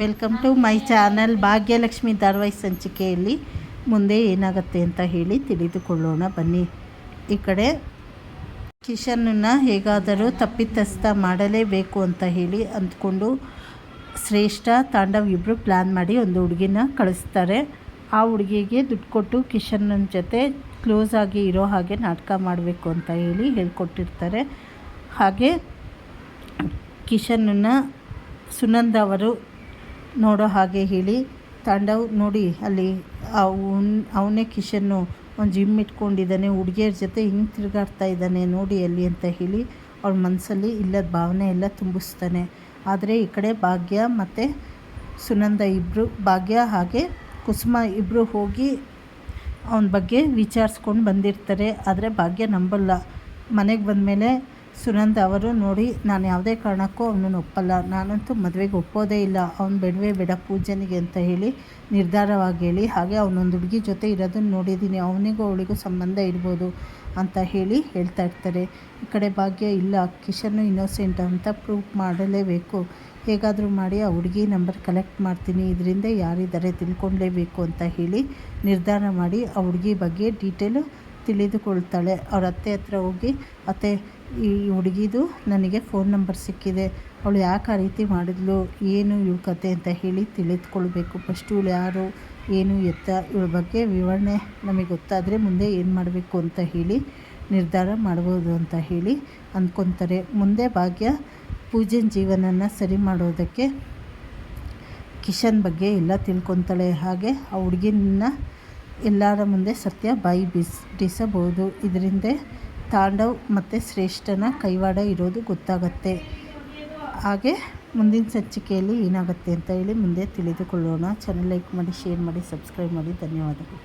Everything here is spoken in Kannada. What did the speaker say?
Welcome to my channel Bhagyalakshmi ಧಾರವಾಹಿ ಸಂಚಿಕೆಯಲ್ಲಿ ಮುಂದೆ ಏನಾಗುತ್ತೆ ಅಂತ ಹೇಳಿ ತಿಳಿದುಕೊಳ್ಳೋಣ, ಬನ್ನಿ. ಈ ಕಡೆ ಕಿಶನನ್ನು ಹೇಗಾದರೂ ತಪ್ಪಿತಸ್ಥ ಮಾಡಲೇಬೇಕು ಅಂತ ಹೇಳಿ ಅಂದ್ಕೊಂಡು ಶ್ರೇಷ್ಠ ತಾಂಡವ್ ಇಬ್ಬರು ಪ್ಲ್ಯಾನ್ ಮಾಡಿ ಒಂದು ಹುಡುಗಿನ ಕಳಿಸ್ತಾರೆ. ಆ ಹುಡುಗಿಗೆ ದುಡ್ಡು ಕೊಟ್ಟು ಕಿಶನ್ನ ಜೊತೆ ಕ್ಲೋಸ್ ಆಗಿ ಇರೋ ಹಾಗೆ ನಾಟಕ ಮಾಡಬೇಕು ಅಂತ ಹೇಳಿ ಹೇಳ್ಕೊಟ್ಟಿರ್ತಾರೆ. ಹಾಗೆ ಕಿಶನನ್ನು ಸುನಂದ ಅವರು ನೋಡೋ ಹಾಗೆ ಹೇಳಿ, ತಾಂಡವ್ ನೋಡಿ ಅಲ್ಲಿ ಅವನ್, ಅವನೇ ಕಿಶನ್ನು ಒಂದು ಜಿಮ್ ಇಟ್ಕೊಂಡಿದ್ದಾನೆ, ಹುಡುಗಿಯರ ಜೊತೆ ಹಿಂಗೆ ತಿರುಗಾಡ್ತಾ ಇದ್ದಾನೆ ನೋಡಿ ಅಲ್ಲಿ ಅಂತ ಹೇಳಿ ಅವ್ರ ಮನಸ್ಸಲ್ಲಿ ಇಲ್ಲದ ಭಾವನೆ ಎಲ್ಲ ತುಂಬಿಸ್ತಾನೆ. ಆದರೆ ಈ ಕಡೆ ಭಾಗ್ಯ ಮತ್ತು ಸುನಂದ ಇಬ್ಬರು ಭಾಗ್ಯ ಹಾಗೆ ಕುಸುಮ ಇಬ್ಬರು ಹೋಗಿ ಅವನ ಬಗ್ಗೆ ವಿಚಾರಿಸ್ಕೊಂಡು ಬಂದಿರ್ತಾರೆ. ಆದರೆ ಭಾಗ್ಯ ನಂಬಲ್ಲ. ಮನೆಗೆ ಬಂದಮೇಲೆ ಸುನಂದ ಅವರು ನೋಡಿ, ನಾನು ಯಾವುದೇ ಕಾರಣಕ್ಕೂ ಅವನನ್ನು ಒಪ್ಪಲ್ಲ. ನಾನಂತೂ ಮದುವೆಗೆ ಒಪ್ಪೋದೇ ಇಲ್ಲ. ಅವ್ನು ಬೇಡವೇ ಬೇಡ ಪೂಜನಿಗೆ ಅಂತ ಹೇಳಿ ನಿರ್ಧಾರವಾಗಿ ಹೇಳಿ, ಹಾಗೆ ಅವನೊಂದು ಹುಡುಗಿ ಜೊತೆ ಇರೋದನ್ನು ನೋಡಿದ್ದೀನಿ. ಅವನಿಗೂ ಅವಳಿಗೂ ಸಂಬಂಧ ಇರ್ಬೋದು ಅಂತ ಹೇಳಿ ಹೇಳ್ತಾ ಇರ್ತಾರೆ. ಈ ಕಡೆ ಭಾಗ್ಯ, ಇಲ್ಲ, ಕಿಶನ್ನು ಇನ್ನೋಸೆಂಟ್ ಅಂತ ಪ್ರೂವ್ ಮಾಡಲೇಬೇಕು. ಹೇಗಾದರೂ ಮಾಡಿ ಆ ಹುಡುಗಿ ನಂಬರ್ ಕಲೆಕ್ಟ್ ಮಾಡ್ತೀನಿ. ಇದರಿಂದ ಯಾರಿದ್ದಾರೆ ತಿಳ್ಕೊಳ್ಳೇಬೇಕು ಅಂತ ಹೇಳಿ ನಿರ್ಧಾರ ಮಾಡಿ ಆ ಹುಡುಗಿ ಬಗ್ಗೆ ಡೀಟೇಲು ತಿಳಿದುಕೊಳ್ತಾಳೆ. ಅವ್ರ ಅತ್ತೆ ಹತ್ರ ಹೋಗಿ, ಅತ್ತೆ ಈ ಹುಡುಗಿದು ನನಗೆ ಫೋನ್ ನಂಬರ್ ಸಿಕ್ಕಿದೆ. ಅವಳು ಯಾಕೆ ಆ ರೀತಿ ಮಾಡಿದ್ಲು? ಏನು ಇವಳ ಕತೆ ಅಂತ ಹೇಳಿ ತಿಳಿದುಕೊಳ್ಬೇಕು. ಫಸ್ಟ್ ಇವಳು ಯಾರು? ಏನು ಎತ್ತ? ಇವಳ ಬಗ್ಗೆ ವಿವರಣೆ ನಮಗೆ ಗೊತ್ತಾದರೆ ಮುಂದೆ ಏನು ಮಾಡಬೇಕು ಅಂತ ಹೇಳಿ ನಿರ್ಧಾರ ಮಾಡ್ಬೋದು ಅಂತ ಹೇಳಿ ಅಂದ್ಕೊತಾರೆ. ಮುಂದೆ ಭಾಗ್ಯ ಪೂಜೆನ ಜೀವನನ ಸರಿ ಮಾಡೋದಕ್ಕೆ ಕಿಶನ್ ಬಗ್ಗೆ ಎಲ್ಲ ತಿಳ್ಕೊತಾಳೆ. ಹಾಗೆ ಆ ಹುಡುಗಿನ ಎಲ್ಲರ ಮುಂದೆ ಸತ್ಯ ಬಾಯಿ ಬಿಸ್, ಬಿಸಬಹುದು. ಇದರಿಂದ ತಾಂಡವ್ ಮತ್ತು ಶ್ರೇಷ್ಠನ ಕೈವಾಡ ಇರೋದು ಗೊತ್ತಾಗತ್ತೆ. ಹಾಗೆ ಮುಂದಿನ ಸಂಚಿಕೆಯಲ್ಲಿ ಏನಾಗುತ್ತೆ ಅಂತ ಹೇಳಿ ಮುಂದೆ ತಿಳಿದುಕೊಳ್ಳೋಣ. ಚಾನಲ್ ಲೈಕ್ ಮಾಡಿ ಶೇರ್ ಮಾಡಿ ಸಬ್ಸ್ಕ್ರೈಬ್ ಮಾಡಿ. ಧನ್ಯವಾದಗಳು.